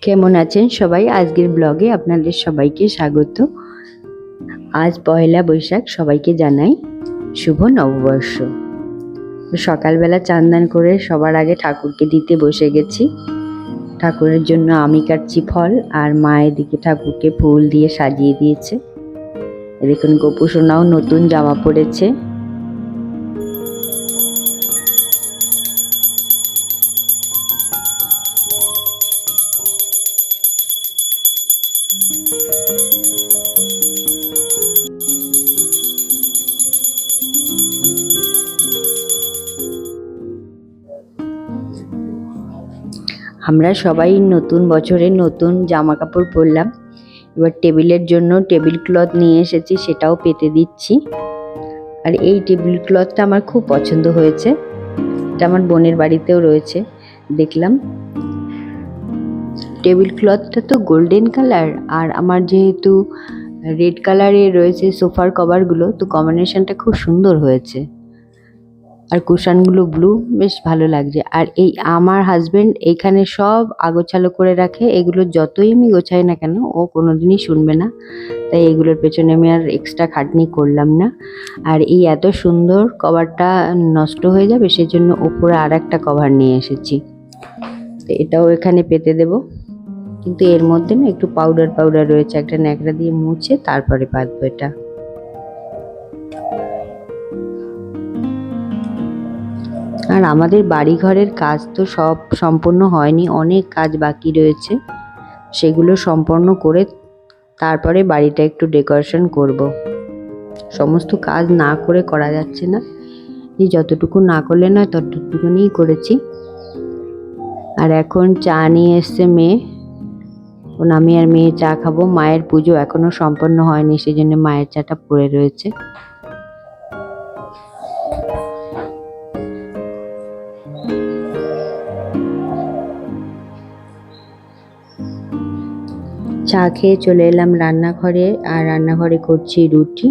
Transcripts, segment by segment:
কেমন আছেন সবাই? আজকের ব্লগে আপনাদের সবাইকে স্বাগত। আজ পয়লা বৈশাখ, সবাইকে জানাই শুভ নববর্ষ। সকালবেলা চান্দান করে সবার আগে ঠাকুরকে দিতে বসে গেছি। ঠাকুরের জন্য আমি কাটছি ফল আর মায়ের দিকে ঠাকুরকে ফুল দিয়ে সাজিয়ে দিয়েছে। দেখুন, গোপু সোনাও নতুন জামা পরেছে। আমরা সবাই নতুন বছরে নতুন জামা কাপড় পরলাম। এবার টেবিলের জন্য টেবিল ক্লথ নিয়ে এসেছি, সেটাও পেতে দিচ্ছি। আর এই টেবিল ক্লথটা আমার খুব পছন্দ হয়েছে। এটা আমার বোনের বাড়িতেও রয়েছে, দেখলাম। টেবিল ক্লথটা তো গোল্ডেন কালার, আর আমার যেহেতু রেড কালারে রয়েছে সোফার কভারগুলো, তো কম্বিনেশনটা খুব সুন্দর হয়েছে। আর কুশানগুলো ব্লু বেশ ভালো লাগছে। আর এই আমার হাজবেন্ড এইখানে সব আগোছালো করে রাখে। এগুলো যতই আমি গোছাই না কেন, ও কোনোদিনই শুনবে না। তাই এগুলোর পেছনে আমি আর এক্সট্রা খাটনি করলাম না। আর এই এত সুন্দর কভারটা নষ্ট হয়ে যাবে, সেজন্য ওপরে আর একটা কভার নিয়ে এসেছি। তো এটাও এখানে পেতে দেব। কিন্তু এর মধ্যে না একটু পাউডার পাউডার রয়েছে। একটা ন্যাকড়া দিয়ে মুছে তারপরে পাতবো এটা। আর আমাদের বাড়িঘরের কাজ তো সব সম্পূর্ণ হয়নি, অনেক কাজ বাকি রয়েছে। সেগুলো সম্পন্ন করে তারপরে বাড়িটা একটু ডেকোরেশন করব। সমস্ত কাজ না করে করা যাচ্ছে না। এই যতটুকু না করলে নয়, ততটুকুনিই করেছি। আর এখন চা নিয়ে এসছে মেয়ে। এখন আমি আর মেয়ে চা খাব। মায়ের পুজো এখনও সম্পন্ন হয়নি সেই জন্য মায়ের চাটা পড়ে রয়েছে। চা খেয়ে চলে এলাম রান্নাঘরে, আর রান্নাঘরে করছি রুটি।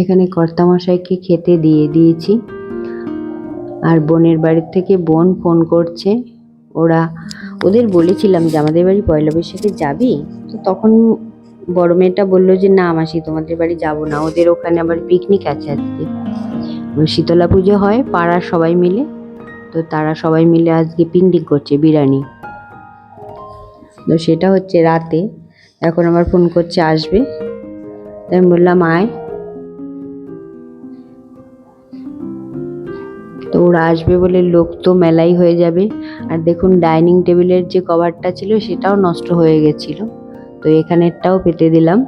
এখানে কর্তামশাইকে খেতে দিয়ে দিয়েছি। আর বোনের বাড়ির থেকে বোন ফোন করছে। ওরা, ওদের বলেছিলাম যে আমাদের বাড়ি পয়লা বৈশাখে যাবি? তো তখন বড় মেয়েটা বলল যে, না মাসি, তোমাদের বাড়ি যাব না। ওদের ওখানে আবার পিকনিক আছে আজকে। শীতলা পুজো হয়, পাড়ার সবাই মিলে। তো তারা সবাই মিলে আজকে পিকনিক করছে, বিরিয়ানি। তো সেটা হচ্ছে রাতে। এখন আমার ফোন করছে, আসবে। তাই আমি বললাম, আয়। তো ওরা আসবে বলে লোক তো মেলাই হয়ে যাবে। আর দেখুন ডাইনিং টেবিলের যে কভারটা ছিল সেটাও নষ্ট হয়ে গেছিল। তো এখানেরটাও পেতে দিলাম।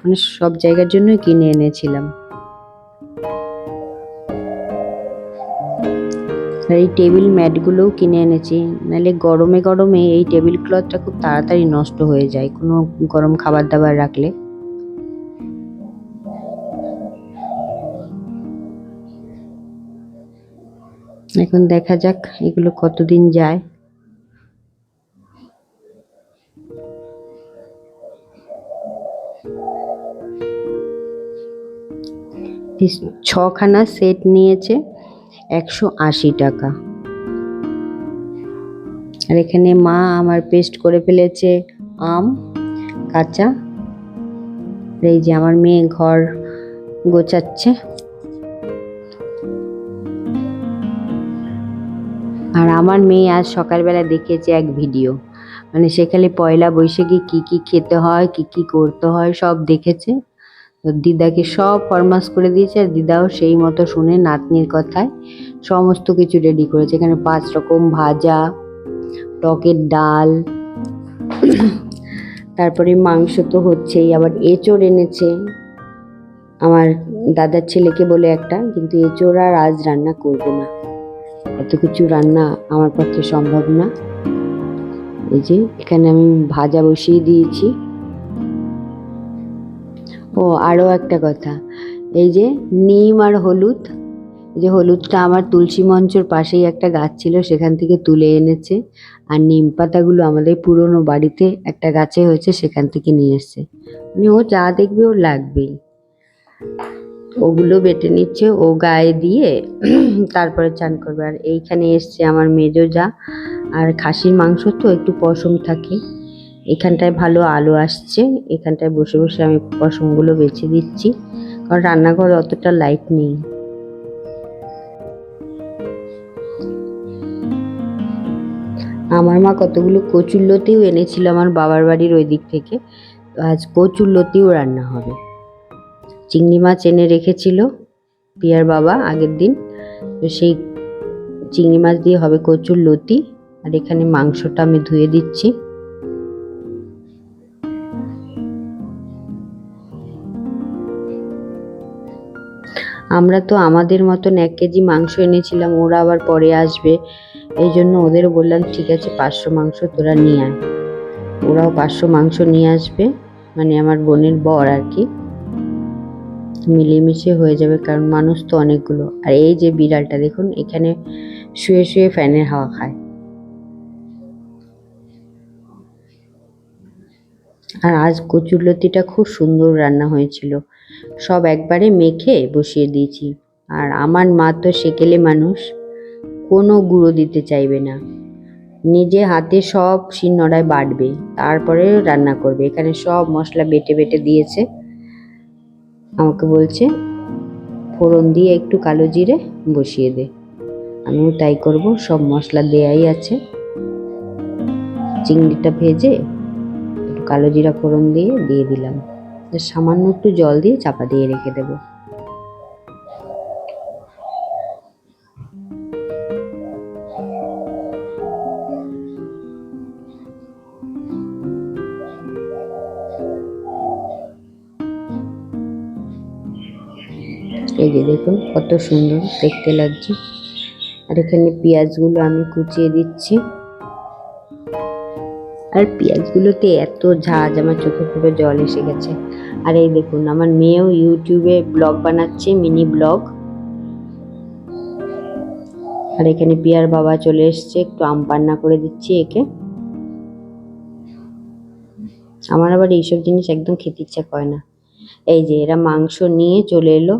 মানে সব জায়গার জন্য কিনে এনেছিলাম। আর এই টেবিল ম্যাটগুলোও কিনে এনেছি। নাহলে গরমে গরমে এই টেবিল ক্লথটা খুব তাড়াতাড়ি নষ্ট হয়ে যায় কোনো গরম খাবার দাবার রাখলে। এখন দেখা যাক এগুলো কতদিন যায়। ছখানা সেট নিয়েছে, একশো আশি টাকা। আর এখানে মা আমার পেস্ট করে ফেলেছে আম, কাঁচা। এই যে আমার মেয়ে ঘর গোছাচ্ছে। আর আমার মেয়ে আজ সকালবেলা দেখেছে এক ভিডিও। মানে সেখানে পয়লা বৈশাখে কি কি খেতে হয়, কি কি করতে হয়, সব দেখেছে। তো দিদাকে সব ফরমাস করে দিয়েছে আর দিদাও সেই মতো শুনে নাতনির কথায় সমস্ত কিছু রেডি করেছে। এখানে পাঁচ রকম ভাজা, টকের ডাল, তারপরে মাংস তো হচ্ছেই, আবার এঁচড় এনেছে। আমার দাদার ছেলেকে বলে একটা, কিন্তু এঁচড় আর আজ রান্না করব না। এত কিছু রান্না আমার পক্ষে সম্ভব না। এই যে, এখানে আমি ভাজা বসিয়ে দিয়েছি। ও, আরও একটা কথা। এই যে, নিম আর হলুদ। যে, হলুদটা আমার তুলসী মঞ্চর পাশেই একটা গাছ ছিল, সেখান থেকে তুলে এনেছে। আর নিম পাতাগুলো আমাদের পুরনো বাড়িতে একটা গাছে হয়েছে, সেখান থেকে নিয়ে এসছে। মানে ও যা দেখবে ওর লাগবেই। ওগুলো বেটে নিচ্ছে, ও গায়ে দিয়ে তারপরে চান করবে। আর এইখানে এসছে আমার মেজো যা, আর খাসির মাংস তো একটু পশম থাকে। এখানটায় ভালো আলো আসছে, এখানটায় বসে বসে আমি পশমগুলো বেছে দিচ্ছি, কারণ রান্নাঘরে অতটা লাইট নেই। আমার মা কতগুলো কচুর লতিও এনেছিল আমার বাবার বাড়ির ওই দিক থেকে আজ কচুর লতিও রান্না হবে। চিংড়ি মাছ এনে রেখেছিল পিয়ার বাবা আগের দিন। তো সেই চিংড়ি মাছ দিয়ে হবে কচুর লতি আর এখানে মাংসটা আমি ধুয়ে দিচ্ছি। আমরা তো আমাদের মতন এক কেজি মাংস এনেছিলাম, ওরা আবার পরে আসবে। এই জন্য ওদের বললাম, ঠিক আছে, পাঁচশো মাংস তোরা নিয়ে আয়। ওরাও পাঁচশো মাংস নিয়ে আসবে মানে আমার বোনের বর আর কি। মিলেমিশে হয়ে যাবে, কারণ মানুষ তো অনেকগুলো। আর এই যে বিড়ালটা, দেখুন, এখানে শুয়ে শুয়ে ফ্যানের হাওয়া খায়। আর আজ কচুরলতিটা খুব সুন্দর রান্না হয়েছিল। সব একবারে মেখে বসিয়ে দিয়েছি। আর আমার মা তো সেকেলে মানুষ, কোনো গুঁড়ো দিতে চাইবে না। নিজে হাতে সব শিলনোড়ায় বাটবে, তারপরে রান্না করবে। এখানে সব মশলা বেটে বেটে দিয়েছে। আমাকে বলছে, ফোড়ন দিয়ে একটু কালো জিরে বসিয়ে দে। আমিও তাই করব, সব মশলা দেয়াই আছে। চিংড়িটা ভেজে একটু কালো জিরা ফোড়ন দিয়ে দিয়ে দিলাম। সামান্য একটু জল দিয়ে চাপা দিয়ে রেখে দেবো। এই যে দেখুন, কত সুন্দর দেখতে লাগছে। আর এখানে পেঁয়াজগুলো আমি কুচিয়ে দিচ্ছি। আর পেঁয়াজগুলোতে এত ঝাঁজ, আমার চোখে পুরো জল এসে গেছে। আর এই দেখুন, আমার মেয়েও ইউটিউবে ব্লগ বানাচ্ছে, মিনি ব্লগ। আর এখানে পিয়ার বাবা চলে এসছে, একটু আম পান্না করে দিচ্ছি একে। আমার আবার এইসব জিনিস একদম খেতে ইচ্ছা করে না। এই যে এরা মাংস নিয়ে চলে এলো।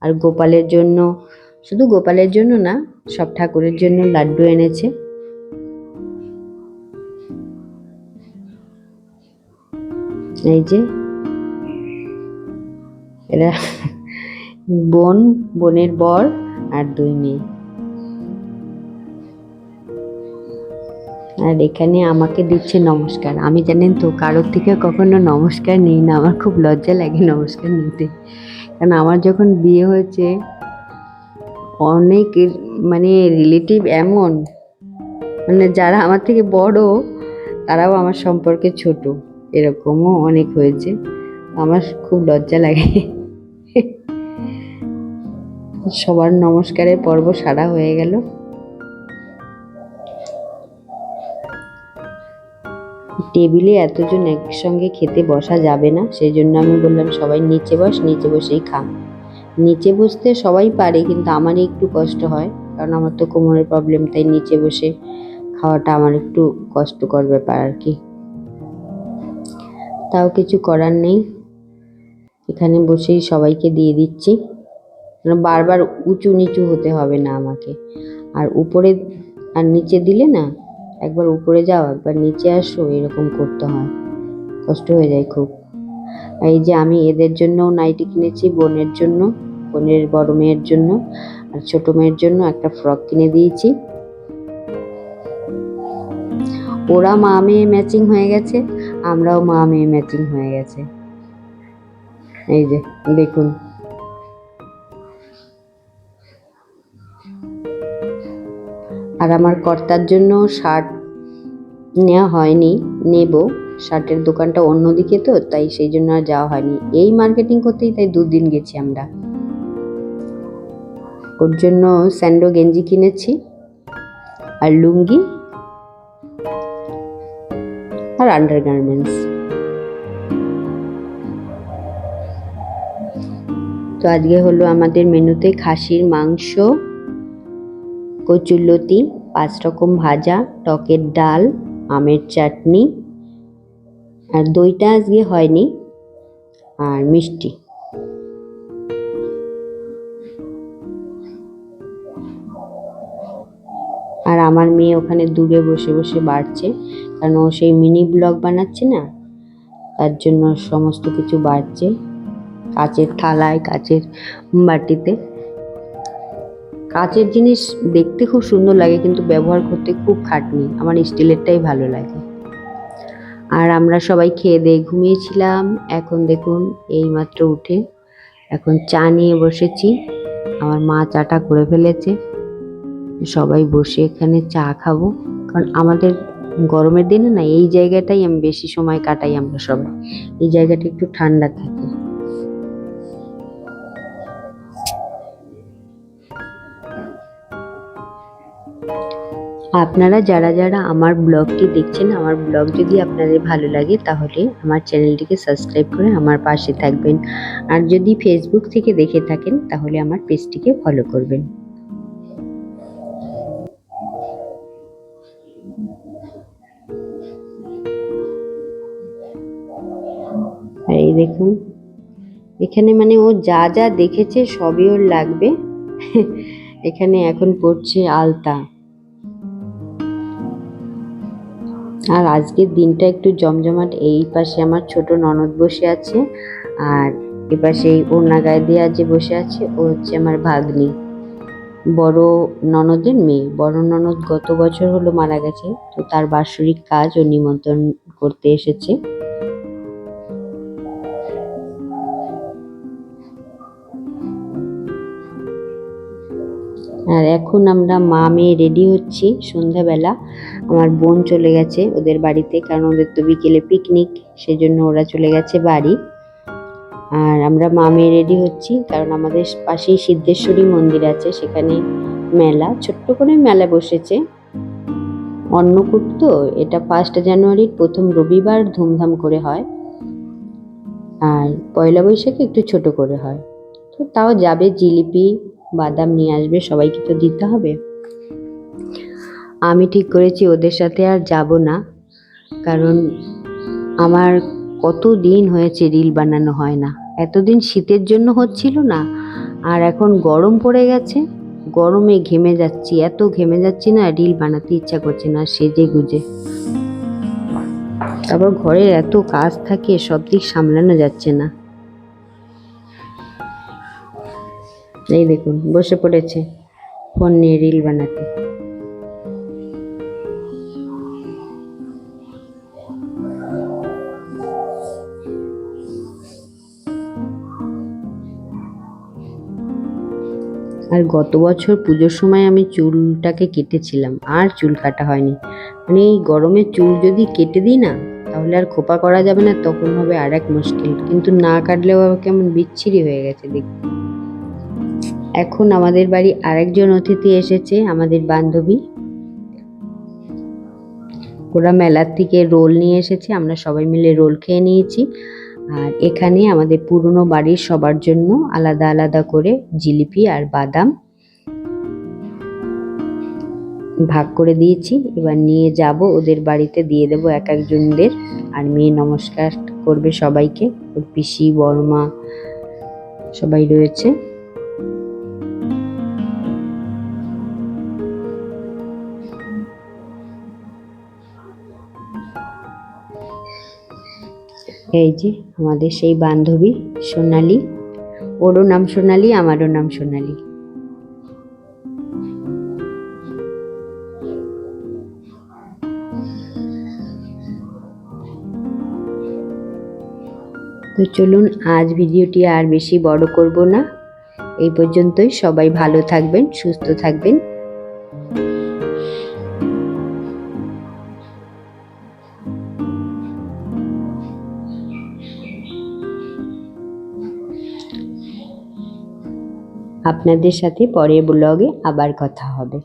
আর গোপালের জন্য, শুধু গোপালের জন্য না, সব ঠাকুরের জন্য লাড্ডু এনেছে। এই যে, এরা বোন, বোনের বর আর দুই মেয়ে। আর এখানে আমাকে দিচ্ছে নমস্কার। আমি জানেন তো, কারোর থেকে কখনো নমস্কার নিই না। আমার খুব লজ্জা লাগে নমস্কার নিতে। কারণ আমার যখন বিয়ে হয়েছে অনেক মানে রিলেটিভ এমন মানে যারা আমার থেকে বড়, তারাও আমার সম্পর্কে ছোট, এরকমও অনেক হয়েছে। আমার খুব লজ্জা লাগে। সবার নমস্কারের পর্ব সারা হয়ে গেল। টেবিলে এতজন একসঙ্গে খেতে বসা যাবে না সেই জন্য আমি বললাম, সবাই নিচে বস, নিচে বসেই খা নিচে বসতে সবাই পারে, কিন্তু আমারই একটু কষ্ট হয়, কারণ আমার তো কোমরের প্রবলেম তাই নিচে বসে খাওয়াটা আমার একটু কষ্টকর ব্যাপার আর কি। তাও কিছু করার নেই। এখানে বসেই সবাইকে দিয়ে দিচ্ছি। বারবার উঁচু নিচু হতে হবে না আমাকে। আর উপরে আর নিচে দিলে না একবার উপরে যাও, একবার নিচে আসো, এরকম করতে হয়। কষ্ট হয়ে যায় খুব। এই যে আমি এদের জন্য নাইটি কিনেছি, বোনের জন্য, বোনের বড় মেয়ের জন্য আর ছোট মেয়ের জন্য একটা ফ্রক কিনে দিয়েছি। ওরা মা মেয়ে ম্যাচিং হয়ে গেছে, আমরাও মা মেয়ে ম্যাচিং হয়ে গেছে। এই যে, দেখুন। আর আমার কর্তার জন্য শার্ট নেওয়া হয়নি, নেব। শার্টের দোকানটা অন্যদিকে তো, তাই সেই জন্য আর যাওয়া হয়নি। এই মার্কেটিং করতেই তাই দুদিন গেছি আমরা। ওর জন্য স্যান্ডো গেঞ্জি কিনেছি আর লুঙ্গি আর আন্ডার গার্মেন্টস তো তো আজকে হলো আমাদের মেনুতে খাসির মাংস কচুরলতি পাঁচ রকম ভাজা, টকের ডাল, আমের চাটনি। আর দইটা আজকে হয়নি, আর মিষ্টি। আর আমার মেয়ে ওখানে দূরে বসে বসে বাড়ছে, কারণ ও সেই মিনি ব্লগ বানাচ্ছে না, তার জন্য সমস্ত কিছু বাড়ছে, কাচের থালায়, কাচের বাটিতে। কাচের জিনিস দেখতে খুব সুন্দর লাগে, কিন্তু ব্যবহার করতে খুব খাটনি। আমার স্টিলেরটাই ভালো লাগে। আর আমরা সবাই খেয়ে দিয়ে ঘুমিয়েছিলাম। এখন দেখুন, এইমাত্র উঠে এখন চা নিয়ে বসেছি। আমার মা চাটা করে ফেলেছে। সবাই বসে এখানে চা খাব। কারণ আমাদের গরমের দিনে না, এই জায়গাটাই আমি বেশি সময় কাটাই আমরা সবাই। এই জায়গাটা একটু ঠান্ডা থাকে। আপনারা যারা যারা আমার ব্লগটি দেখছেন, আমার ব্লগ যদি আপনাদের ভালো লাগে, তাহলে আমার চ্যানেলটিকে সাবস্ক্রাইব করে আমার পাশে থাকবেন। আর যদি ফেসবুক থেকে দেখে থাকেন, তাহলে আমার পেজটিকে ফলো করবেন। এই দেখুন, এখানে মানে ও যা যা দেখেছে, সবই ওর লাগবে। এখানে এখন পড়ছে আলতা। আর আজকের দিনটা একটু জমজমাট। এই পাশে আমার ছোট ননদ বসে আছে আর এ পাশে এই ওড়না গায়ে দিয়ে যে বসে আছে। ও হচ্ছে আমার ভাগ্নি। বড় ননদের মেয়ে। বড় ননদ গত বছর হলো মারা গেছে। তো তার বাৎসরিক কাজ ও নিমন্ত্রণ করতে এসেছে। আর এখন আমরা মা মেয়ে রেডি হচ্ছি সন্ধ্যাবেলা। আমার বোন চলে গেছে ওদের বাড়িতে, কারণ ওদের তো বিকেলে পিকনিক সেই জন্য ওরা চলে গেছে বাড়ি। আর আমরা মা মেয়ে রেডি হচ্ছি, কারণ আমাদের পাশেই সিদ্ধেশ্বরী মন্দির আছে, সেখানে মেলা, ছোট্ট করে মেলা বসেছে। অন্নকূট তো, এটা ফার্স্ট জানুয়ারির প্রথম রবিবার ধুমধাম করে হয়। আর পয়লা বৈশাখে একটু ছোট করে হয়। তো তাও যাবে, জিলিপি, বাদাম নিয়ে আসবে, সবাইকে তো দিতে হবে। আমি ঠিক করেছি, ওদের সাথে আর যাব না। কারণ আমার কত দিন হয়েছে রিল বানানো হয় না। এতদিন শীতের জন্য হচ্ছিল না, আর এখন গরম পড়ে গেছে। গরমে ঘেমে যাচ্ছি, এত ঘেমে যাচ্ছি না, রিল বানাতে ইচ্ছা করছে না, সেজে গুজে। তারপর ঘরের এত কাজ থাকে, সব দিক সামলানো যাচ্ছে না। এই দেখুন, বসে পড়েছে, ফোন নিয়ে রিল বানাতে। আর গত বছর পুজোর সময় আমি চুলটাকে কেটেছিলাম, আর চুল কাটা হয়নি। মানে এই গরমে চুল যদি কেটে দিই না, তাহলে আর খোপা করা যাবে না, তখন হবে আর এক মুশকিল। কিন্তু না কাটলেও আবার কেমন বিচ্ছিরি হয়ে গেছে দেখতে। এখন আমাদের বাড়ি আরেকজন অতিথি এসেছে, আমাদের বান্ধবী। ওরা মেলার থেকে রোল নিয়ে এসেছে, আমরা সবাই মিলে রোল খেয়ে নিয়েছি। আর এখানে আমাদের পুরনো বাড়ির সবার জন্য আলাদা আলাদা করে জিলিপি আর বাদাম ভাগ করে দিয়েছি। এবার নিয়ে যাব, ওদের বাড়িতে দিয়ে দেবো এক একজনদের। আর মেয়ে নমস্কার করবে সবাইকে। ওর পিসি বর্মা সবাই রয়েছে। এই যে আমাদের সেই বান্ধবী সোনালি। ওরও নাম সোনালি, আমারও নাম সোনালি। তো চলুন, আজ ভিডিওটি আর বেশি বড় করব না। এই পর্যন্তই। সবাই ভালো থাকবেন, সুস্থ থাকবেন। আপনাদের সাথে পরের ব্লগে আবার কথা হবে।